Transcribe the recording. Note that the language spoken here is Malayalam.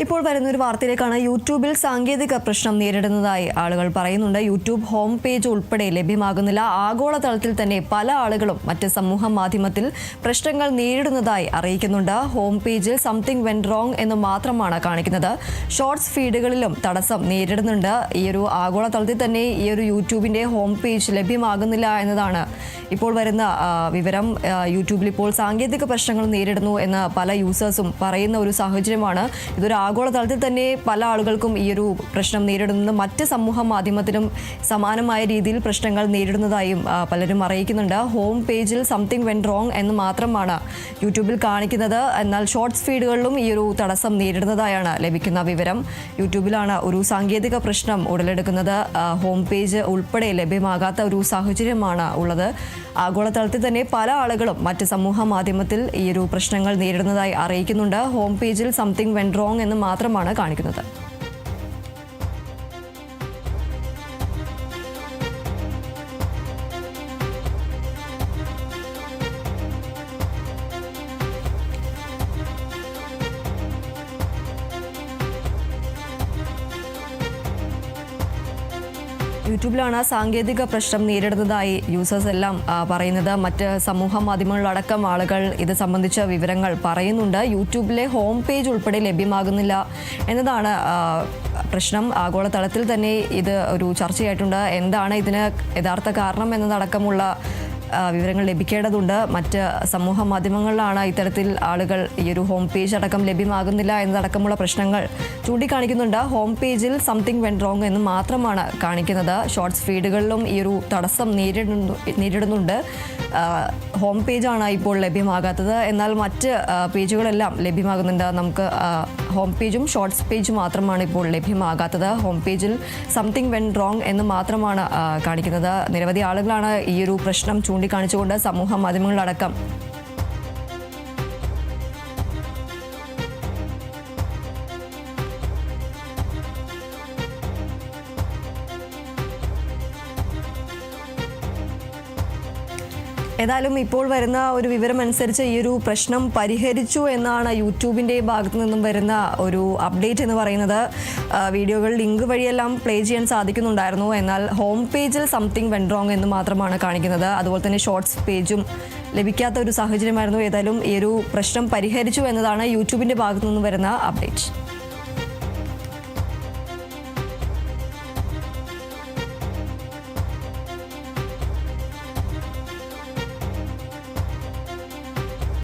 ഇപ്പോൾ വരുന്ന ഒരു വാർത്തയിലേക്കാണ് യൂട്യൂബിൽ സാങ്കേതിക പ്രശ്നം നേരിടുന്നതായി ആളുകൾ പറയുന്നുണ്ട്. യൂട്യൂബ് ഹോം പേജ് ഉൾപ്പെടെ ലഭ്യമാകുന്നില്ല. ആഗോളതലത്തിൽ തന്നെ പല ആളുകളും മറ്റ് സമൂഹ മാധ്യമത്തിൽ പ്രശ്നങ്ങൾ നേരിടുന്നതായി അറിയിക്കുന്നുണ്ട്. ഹോം പേജിൽ സംതിങ് വെൻ റോങ് എന്ന് മാത്രമാണ് കാണിക്കുന്നത്. ഷോർട്സ് ഫീഡുകളിലും തടസ്സം നേരിടുന്നുണ്ട്. ഈ ഒരു ആഗോളതലത്തിൽ തന്നെ ഈ ഒരു യൂട്യൂബിന്റെ ഹോം പേജ് ലഭ്യമാകുന്നില്ല എന്നതാണ് ഇപ്പോൾ വരുന്ന വിവരം യൂട്യൂബിൽ ഇപ്പോൾ സാങ്കേതിക പ്രശ്നങ്ങൾ നേരിടുന്നു എന്ന് പല യൂസേഴ്സും പറയുന്ന ഒരു സാഹചര്യമാണ്. ഇതൊരു ആഗോളതലത്തിൽ തന്നെ പല ആളുകൾക്കും ഈ ഒരു പ്രശ്നം നേരിടുന്നത് മറ്റ് സമൂഹ മാധ്യമത്തിലും സമാനമായ രീതിയിൽ പ്രശ്നങ്ങൾ നേരിടുന്നതായും പലരും അറിയിക്കുന്നുണ്ട്. ഹോം പേജിൽ സംതിങ് വെൻ റോങ് എന്ന് മാത്രമാണ് യൂട്യൂബിൽ കാണിക്കുന്നത്. എന്നാൽ ഷോർട്ട്സ് ഫീഡുകളിലും ഈ ഒരു തടസ്സം നേരിടുന്നതായാണ് ലഭിക്കുന്ന വിവരം. യൂട്യൂബിലാണ് ഒരു സാങ്കേതിക പ്രശ്നം ഉടലെടുക്കുന്നത്. ഹോം പേജ് ഉൾപ്പെടെ ലഭ്യമാകാത്ത ഒരു സാഹചര്യമാണ് ഉള്ളത്. ആഗോളതലത്തിൽ തന്നെ പല ആളുകളും മറ്റ് സമൂഹ മാധ്യമത്തിൽ ഈ ഒരു പ്രശ്നങ്ങൾ നേരിടുന്നതായി അറിയിക്കുന്നുണ്ട്. ഹോം പേജിൽ സംതിങ് വെൻ റോങ് എന്ന് മാത്രമാണ് കാണിക്കുന്നത്. യൂട്യൂബിലാണ് സാങ്കേതിക പ്രശ്നം നേരിടുന്നതായി യൂസേഴ്സ് എല്ലാം പറയുന്നത്. മറ്റ് സമൂഹ മാധ്യമങ്ങളിലടക്കം ആളുകൾ ഇത് സംബന്ധിച്ച വിവരങ്ങൾ പറയുന്നുണ്ട്. യൂട്യൂബിലെ ഹോം പേജ് ഉൾപ്പെടെ ലഭ്യമാകുന്നില്ല എന്നതാണ് പ്രശ്നം. ആഗോളതലത്തിൽ തന്നെ ഇത് ഒരു ചർച്ചയായിട്ടുണ്ട്. എന്താണ് ഇതിന് യഥാർത്ഥ കാരണം എന്നതടക്കമുള്ള വിവരങ്ങൾ ലഭിക്കേണ്ടതുണ്ട്. മറ്റ് സമൂഹ മാധ്യമങ്ങളിലാണ് ഇത്തരത്തിൽ ആളുകൾ ഈ ഒരു ഹോം പേജ് അടക്കം ലഭ്യമാകുന്നില്ല എന്നതടക്കമുള്ള പ്രശ്നങ്ങൾ ചൂണ്ടിക്കാണിക്കുന്നുണ്ട്. ഹോം പേജിൽ സംതിങ് വെൻ റോങ് എന്ന് മാത്രമാണ് കാണിക്കുന്നത്. ഷോർട്സ് ഫീഡുകളിലും ഈ ഒരു തടസ്സം നേരിടുന്നു നേരിടുന്നുണ്ട്. ഹോം പേജാണ് ഇപ്പോൾ ലഭ്യമാകാത്തത്. എന്നാൽ മറ്റ് പേജുകളെല്ലാം ലഭ്യമാകുന്നുണ്ട്. നമുക്ക് ഹോം പേജും ഷോർട്സ് പേജ് മാത്രമാണ് ഇപ്പോൾ ലഭ്യമാകാത്തത്. ഹോം പേജിൽ സംതിങ് വെൻ റോങ് എന്ന് മാത്രമാണ് കാണിക്കുന്നത്. നിരവധി ആളുകളാണ് ഈ ഒരു പ്രശ്നം ചൂണ്ടിക്കാണിച്ചുകൊണ്ട് സമൂഹ മാധ്യമങ്ങളിലടക്കം ഏതായാലും ഇപ്പോൾ വരുന്ന ഒരു വിവരം അനുസരിച്ച് ഈ ഒരു പ്രശ്നം പരിഹരിച്ചു എന്നാണ് യൂട്യൂബിന്റെ ഭാഗത്തു നിന്നും വരുന്ന ഒരു അപ്ഡേറ്റ് എന്ന് പറയുന്നത്. വീഡിയോകൾ ലിങ്ക് വഴിയെല്ലാം പ്ലേ ചെയ്യാൻ സാധിക്കുന്നുണ്ടായിരുന്നു. എന്നാൽ ഹോം പേജിൽ സംതിങ് വെൻ റോങ് എന്ന് മാത്രമാണ് കാണിക്കുന്നത്. അതുപോലെ തന്നെ ഷോർട്സ് പേജും ലഭിക്കാത്ത ഒരു സാഹചര്യമായിരുന്നു. ഏതായാലും ഈ ഒരു പ്രശ്നം പരിഹരിച്ചു എന്നതാണ് യൂട്യൂബിന്റെ ഭാഗത്തു നിന്നും വരുന്ന അപ്ഡേറ്റ്